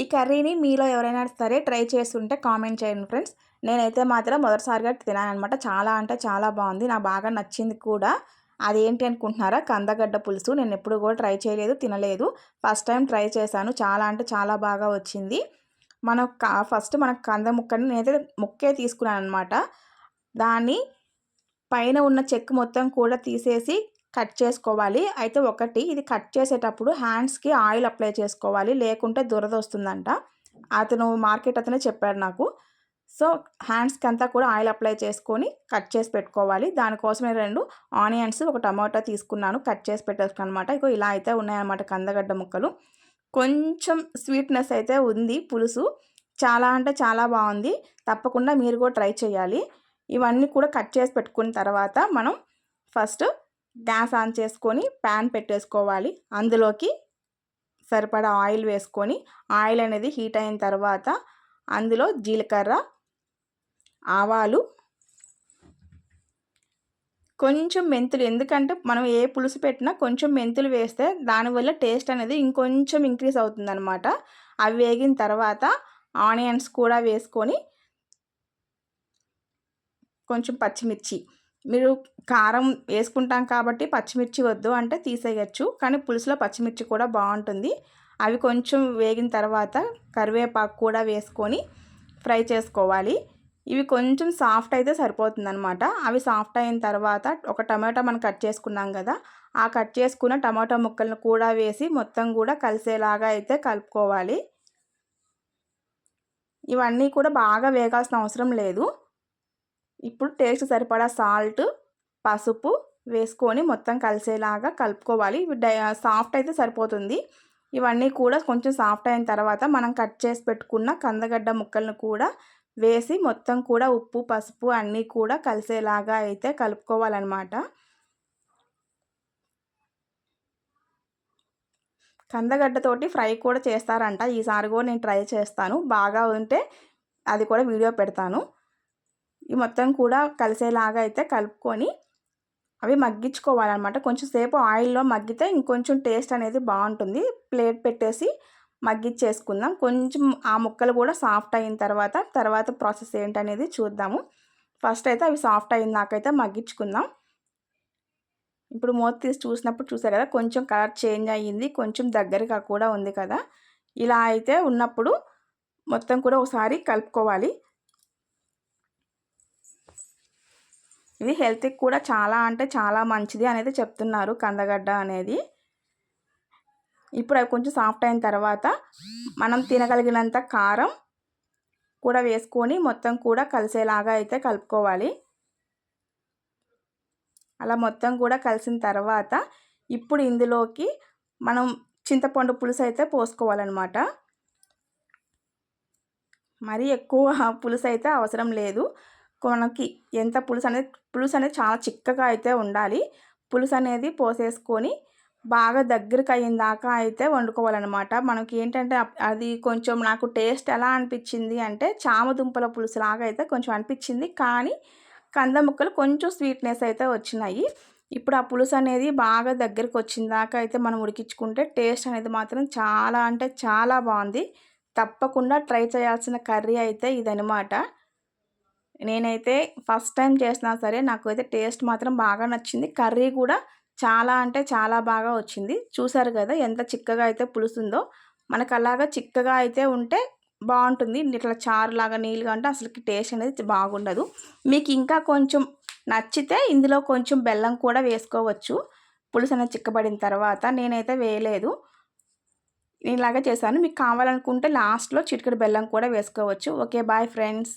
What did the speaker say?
ఈ కర్రీని మీలో ఎవరైనా సరే ట్రై చేస్తుంటే కామెంట్ చేయండి ఫ్రెండ్స్. నేనైతే మాత్రం మొదటిసారిగా తినాను చాలా అంటే చాలా బాగుంది. నాకు బాగా నచ్చింది కూడా. అదేంటి అనుకుంటున్నారా? కందగడ్డ పులుసు. నేను ఎప్పుడు కూడా ట్రై చేయలేదు తినలేదు. ఫస్ట్ టైం ట్రై చేశాను. చాలా అంటే చాలా బాగా వచ్చింది. మన ఫస్ట్ మన కంద ముక్కని నేనైతే ముక్కే తీసుకున్నాను అనమాట దాన్ని పైన ఉన్న చెక్ మొత్తం కూడా తీసేసి కట్ చేసుకోవాలి. అయితే ఒకటి ఇది కట్ చేసేటప్పుడు హ్యాండ్స్కి ఆయిల్ అప్లై చేసుకోవాలి. లేకుంటే దురద వస్తుందంట. అతను మార్కెట్ అతనే చెప్పాడు నాకు. సో హ్యాండ్స్కి అంతా కూడా ఆయిల్ అప్లై చేసుకొని కట్ చేసి పెట్టుకోవాలి. దానికోసమే రెండు ఆనియన్స్ ఒక టమాటా తీసుకున్నాను. కట్ చేసి పెట్టేసుకున్నాను అనమాట ఇక ఇలా అయితే ఉన్నాయన్నమాట కందగడ్డ ముక్కలు. కొంచెం స్వీట్నెస్ అయితే ఉంది. పులుసు చాలా అంటే చాలా బాగుంది. తప్పకుండా మీరు కూడా ట్రై చేయాలి. ఇవన్నీ కూడా కట్ చేసి పెట్టుకున్న తర్వాత మనం ఫస్ట్ గ్యాస్ ఆన్ చేసుకొని ప్యాన్ పెట్టేసుకోవాలి. అందులోకి సరిపడా ఆయిల్ వేసుకొని ఆయిల్ అనేది హీట్ అయిన తర్వాత అందులో జీలకర్ర ఆవాలు కొంచెం మెంతులు. ఎందుకంటే మనం ఏ పులుసు పెట్టినా కొంచెం మెంతులు వేస్తే దానివల్ల టేస్ట్ అనేది ఇంకొంచెం ఇంక్రీజ్ అవుతుందన్నమాట. అవి వేగిన తర్వాత ఆనియన్స్ కూడా వేసుకొని కొంచెం పచ్చిమిర్చి. మీరు కారం వేసుకుంటాం కాబట్టి పచ్చిమిర్చి వద్దు అంటే తీసేయచ్చు. కానీ పులుసులో పచ్చిమిర్చి కూడా బాగుంటుంది. అవి కొంచెం వేగిన తర్వాత కరివేపాకు కూడా వేసుకొని ఫ్రై చేసుకోవాలి. ఇవి కొంచెం సాఫ్ట్ అయితే సరిపోతుంది అనమాట అవి సాఫ్ట్ అయిన తర్వాత ఒక టమాటా మనం కట్ చేసుకున్నాం కదా ఆ కట్ చేసుకున్న టమాటా ముక్కలను కూడా వేసి మొత్తం కూడా కలిసేలాగా అయితే కలుపుకోవాలి. ఇవన్నీ కూడా బాగా వేగాల్సిన అవసరం లేదు. ఇప్పుడు టేస్ట్ సరిపడా సాల్ట్ పసుపు వేసుకొని మొత్తం కలిసేలాగా కలుపుకోవాలి. సాఫ్ట్ అయితే సరిపోతుంది. ఇవన్నీ కూడా కొంచెం సాఫ్ట్ అయిన తర్వాత మనం కట్ చేసి పెట్టుకున్న కందగడ్డ ముక్కలను కూడా వేసి మొత్తం కూడా ఉప్పు పసుపు అన్నీ కూడా కలిసేలాగా అయితే కలుపుకోవాలన్నమాట. కందగడ్డతోటి ఫ్రై కూడా చేస్తారంట. ఈసారి కూడా నేను ట్రై చేస్తాను. బాగా ఉంటే అది కూడా వీడియో పెడతాను. ఈ మొత్తం కూడా కలిసేలాగా అయితే కలుపుకొని అవి మగ్గించుకోవాలన్నమాట. కొంచెం సేపు ఆయిల్లో మగ్గితే ఇంకొంచెం టేస్ట్ అనేది బాగుంటుంది. ప్లేట్ పెట్టేసి మగ్గిచ్చేసుకుందాం కొంచెం ఆ ముక్కలు కూడా సాఫ్ట్ అయిన తర్వాత తర్వాత ప్రాసెస్ ఏంటనేది చూద్దాము. ఫస్ట్ అయితే అవి సాఫ్ట్ అయిన దాకైతే మగ్గించుకుందాం. ఇప్పుడు మూత తీసి చూసినప్పుడు చూసారు కదా కొంచెం కలర్ చేంజ్ అయ్యింది కొంచెం దగ్గరగా కూడా ఉంది కదా. ఇలా అయితే ఉన్నప్పుడు మొత్తం కూడా ఒకసారి కలుపుకోవాలి. ఇది హెల్త్కి కూడా చాలా అంటే చాలా మంచిది అనేది చెప్తున్నారు కందగడ్డ అనేది. ఇప్పుడు అవి కొంచెం సాఫ్ట్ అయిన తర్వాత మనం తినగలిగినంత కారం కూడా వేసుకొని మొత్తం కూడా కలిసేలాగా అయితే కలుపుకోవాలి. అలా మొత్తం కూడా కలిసిన తర్వాత ఇప్పుడు ఇందులోకి మనం చింతపండు పులుసు అయితే పోసుకోవాలన్నమాట. మరీ ఎక్కువ పులుసు అయితే అవసరం లేదు. మనకి ఎంత పులుసు అనేది పులుసు అనేది చాలా చిక్కగా అయితే ఉండాలి. పులుసు అనేది పోసేసుకొని బాగా దగ్గరికి అయిన దాకా అయితే వండుకోవాలన్నమాట. మనకి ఏంటంటే అది కొంచెం నాకు టేస్ట్ ఎలా అనిపించింది అంటే చామదుంపల పులుసు లాగా అయితే కొంచెం అనిపించింది. కానీ కంద ముక్కలు కొంచెం స్వీట్నెస్ అయితే వచ్చినాయి. ఇప్పుడు ఆ పులుసు అనేది బాగా దగ్గరికి వచ్చిన దాకా అయితే మనం ఉడికించుకుంటే టేస్ట్ అనేది మాత్రం చాలా అంటే చాలా బాగుంది తప్పకుండా ట్రై చేయాల్సిన కర్రీ అయితే ఇదనమాట నేనైతే ఫస్ట్ టైం చేసినా సరే నాకు అయితే టేస్ట్ మాత్రం బాగా నచ్చింది. కర్రీ కూడా చాలా అంటే చాలా బాగా వచ్చింది. చూసారు కదా ఎంత చిక్కగా అయితే పులుసుందో మనకు అలాగా చిక్కగా అయితే ఉంటే బాగుంటుంది. ఇట్లా చారులాగా నీళ్ళుగా అంటే అసలుకి టేస్ట్ అనేది బాగుండదు. మీకు ఇంకా కొంచెం నచ్చితే ఇందులో కొంచెం బెల్లం కూడా వేసుకోవచ్చు. పులుసు అనేది చిక్కబడిన తర్వాత నేనైతే వేయలేదు. నేను ఇలాగే చేశాను. మీకు కావాలనుకుంటే లాస్ట్లో చిటికెడు బెల్లం కూడా వేసుకోవచ్చు. Okay bye friends.